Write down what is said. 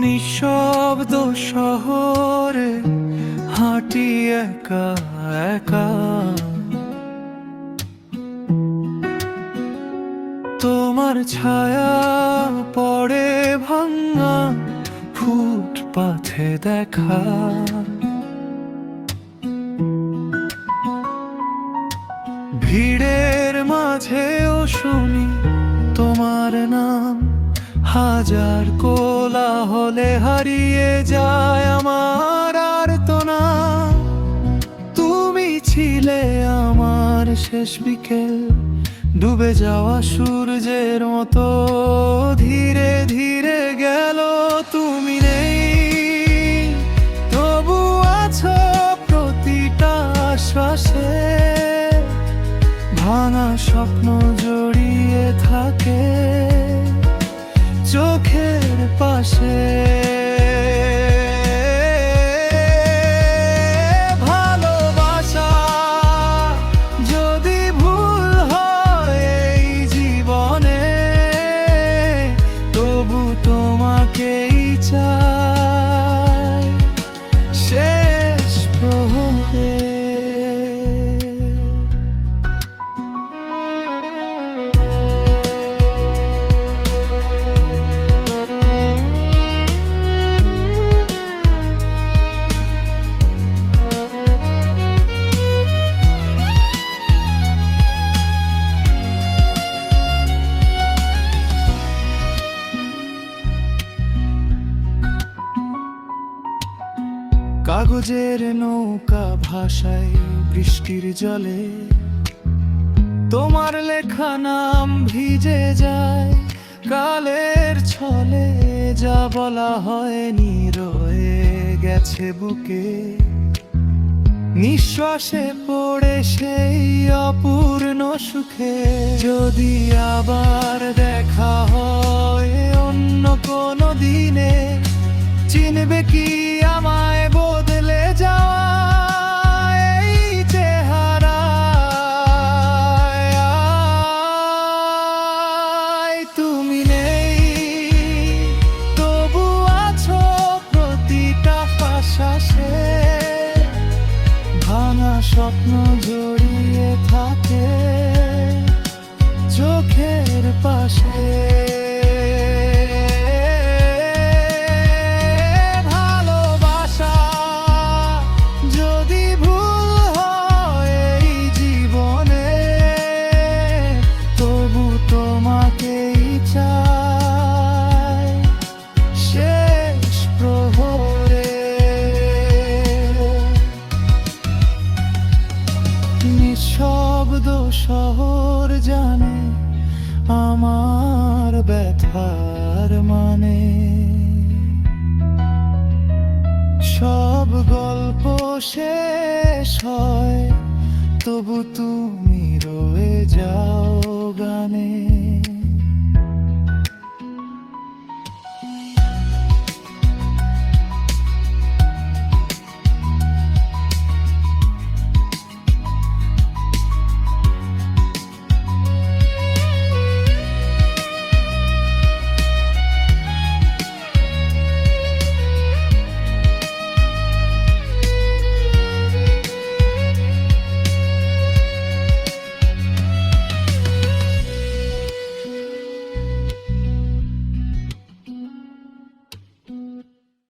নিঃশব্দ শহরে হাঁটি একা একা। তোমার ছায়া পড়ে ভাঙা ফুটপাথে দেখা। মাঝেও শুনি তোমার নাম হাজার কোলা হলে হারিয়ে যায় আমার আর তো না। তুমি ছিলে আমার শেষ বিকেল, ডুবে যাওয়া সূর্যের মতো ধীরে ধীরে ভাঙা স্বপ্ন জড়িয়ে থাকে চোখের পাশে। কাগজের নৌকা ভাষায় বৃষ্টির জলে। তোমার লেখা নাম ভিজে যায়, কালের ছলে যা বলা হয়নি রয়ে গেছে বুকে। নিঃশ্বাসে পড়ে সেই অপূর্ণ সুখে। যদি আবার দেখা হয় অন্য কোনো দিনে, চিনবে কি আমায় স্বপ্ন জড়িয়ে নিঃশব্দ শহর জানে আমার ব্যথার মানে। সব গল্প শেষ হয়, তবু তুমি রয়ে যাও গানে।